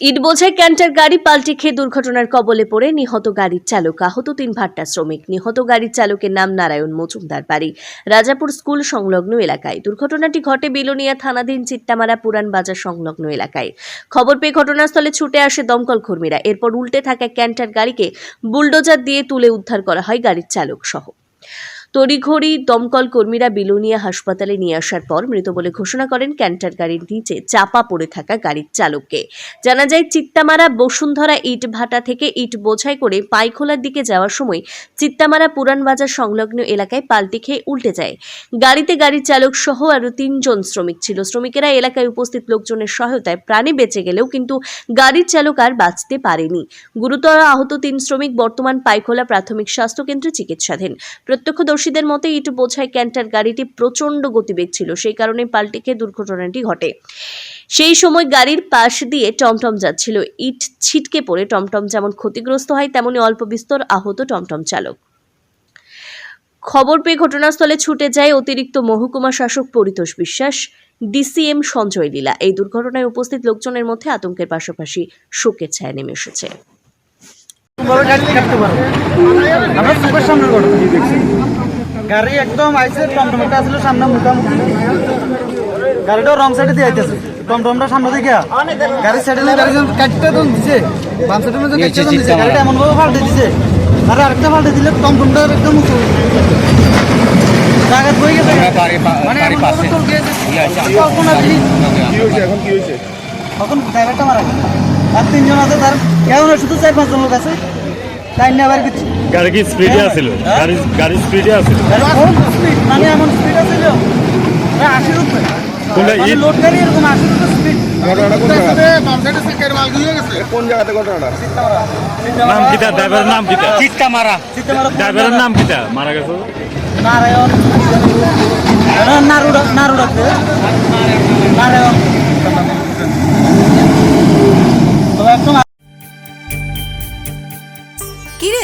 ইট বোঝাই ক্যান্টার গাড়ি পাল্টে খেয়ে দুর্ঘটনার কবলে পড়ে নিহত গাড়ির চালক। আহত তিন ভাট্টা শ্রমিক। নিহত গাড়ির চালকের নাম নারায়ণ মজুমদার বাড়ি, রাজাপুর স্কুল সংলগ্ন এলাকায়। দুর্ঘটনাটি ঘটে বিলোনিয়া থানাধীন চিত্তামারা পুরান বাজার সংলগ্ন এলাকায়। খবর পেয়ে ঘটনাস্থলে ছুটে আসে দমকল কর্মীরা। এরপর উল্টে থাকা ক্যান্টার গাড়িকে বুলডোজার দিয়ে তুলে উদ্ধার করা হয় গাড়ির চালক সহ তড়িঘড়ি দমকল কর্মীরা বিলোনিয়া হাসপাতালে নিয়ে আসার পর মৃত বলে ঘোষণা করেন ক্যান্টার গাড়ির নিচে চাপা পড়ে থাকা গাড়ির চালককে। জানা যায়, চিত্তামারা বসুন্ধরা ইট ভাটা থেকে ইট বোঝাই করে পাইখোলার দিকে যাওয়ার সময় চিত্তামারা পুরান বাজার সংলগ্ন এলাকায় পাল্টি খেয়ে উল্টে যায়। গাড়িতে গাড়ির চালক সহ আরও তিনজন শ্রমিক ছিল। শ্রমিকেরা এলাকায় উপস্থিত লোকজনের সহায়তায় প্রাণে বেঁচে গেলেও কিন্তু গাড়ির চালক আর বাঁচতে পারেনি। গুরুতর আহত তিন শ্রমিক বর্তমান পাইখোলা প্রাথমিক স্বাস্থ্যকেন্দ্রে চিকিৎসাধীন। প্রত্যক্ষদর্শীদের মতে ইট বোঝায় ক্যান্টার গাড়িটি প্রচণ্ড গতিবেগ ছিল, সেই কারণে পাল্টে খেয়ে দুর্ঘটনাটি ঘটে। সেই সময় গাড়ির পাশ দিয়ে টমটম যাচ্ছিল। ইট ছিটকে পড়ে, টমটম যেমন ক্ষতিগ্রস্ত হয়, তেমনি অল্প বিস্তর আহত টমটম চালক। খবর পেয়ে ঘটনাস্থলে ছুটে যায় অতিরিক্ত মহকুমা শাসক পরিতোষ বিশ্বাস, ডিসিএম সঞ্জয় লীলা। এই দুর্ঘটনায় উপস্থিত লোকজনের মধ্যে আতঙ্কের পাশাপাশি শোকের ছায়া নেমে এসেছে। আমরা গাড়ি একদম আইসে টমটমটা আসলে সামনে মোটামুটি। গাড়িটা রং সাইডে দিয়ে আইতেছে। টমটমটা সামনে দিকে গাড়ি সাইডে গাড়ি যখন কাটতে তো দিছে। বাম সাইডের মধ্যে কাটতে তো দিছে। গাড়িটা এমন ভাবে পাল্টে দিছে। আর আরেকটা পাল্টে দিলে টমটমটা একদম উঁচু জায়গা হয়ে গেছে। মানে এমন ভাবে চলকে গেছে। কল্পনা কি হয়েছে এখন? কি হয়েছে? তখন ড্রাইভারটা মারা গেছে। আর তিনজন আছে তার কেউ না শুধু চার পাঁচজন লোক আছে। তাই নিয়ে আবার কিছু গাড়ি কি স্পিডে আছিল? গাড়ি গাড়ি স্পিডে আছিল? মানে এমন স্পিড আছে যে প্রায় আশির উপরে কোনটা মানে ইট? লোড গাড়ি এরকম আশির উপরে স্পিড নাম কিতা? ড্রাইভারের নাম কিতা? চিত্তা মারা। ড্রাইভারের নাম কিতা? মারা গেছে? নারায়ণ। নারুডা নারুডাতে নারায়ণ।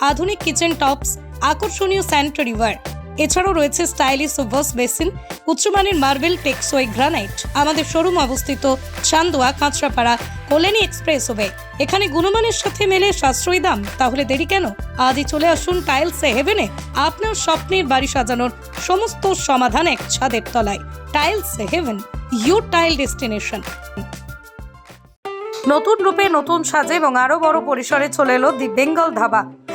আধুনিক কিচেন টপস, আকর্ষণীয় স্যানিটারি ওয়্যার। এছাড়াও রয়েছে স্টাইলিশ ওভার্স বেসিন, উচ্চমানের মার্বেল টেক্সোয় গ্রানাইট। আমাদের শোরুম অবস্থিত চান্দোয়া, কাঁচরাপাড়া, কল্যাণী এক্সপ্রেস ওয়ে এখানে গুণমানের সাথে মেলে সাশ্রয়ী দাম। তাহলে দেরি কেন? আজই চলে আসুন টাইলস হেভেনে। আপনার স্বপ্নের বাড়ি সাজানোর সমস্ত সমাধান এক ছাদের তলায়। Tiles haven, your tile destination. নতুন রূপে নতুন সাজে এবং আরও বড় পরিসরে চলে এলো দি বেঙ্গল ধাবা।